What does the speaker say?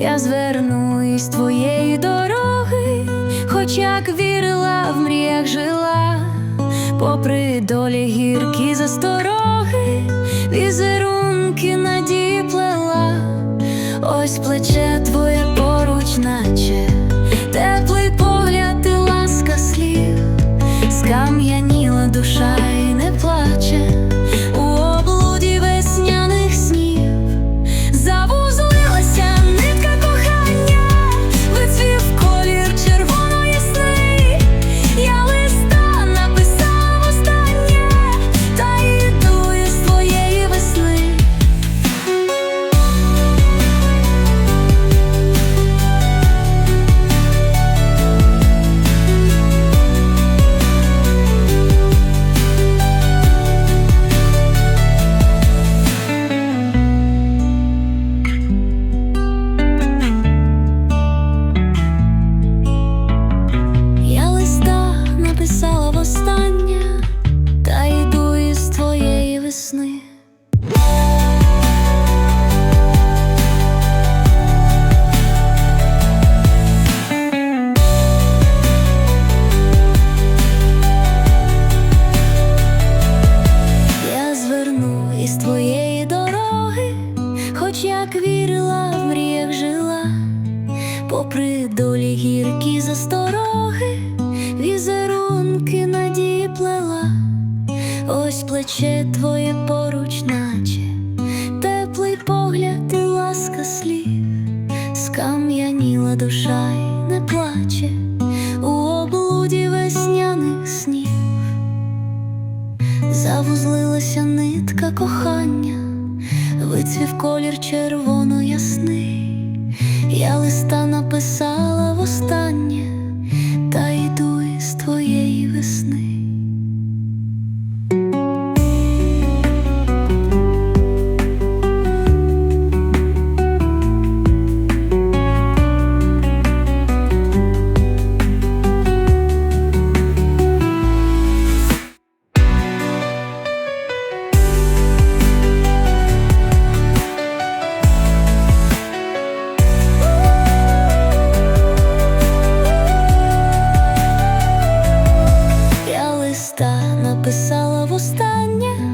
я зверну із твоєї дороги, хоч як вірила, в мріях жила, попри долі гіркі застороги, візерунки надії плела, ось плече твоє поруч, наче теплий погляд і ласка слів, скам'яніла душа візерунки надії плела, ось плече твоє поруч, наче теплий погляд і ласка слів, скам'яніла душа й не плаче у облуді весняних снів. Завузлилася нитка кохання, вицвів колір червоно ясний. Я листа написала востаннє, листа написала востаннє,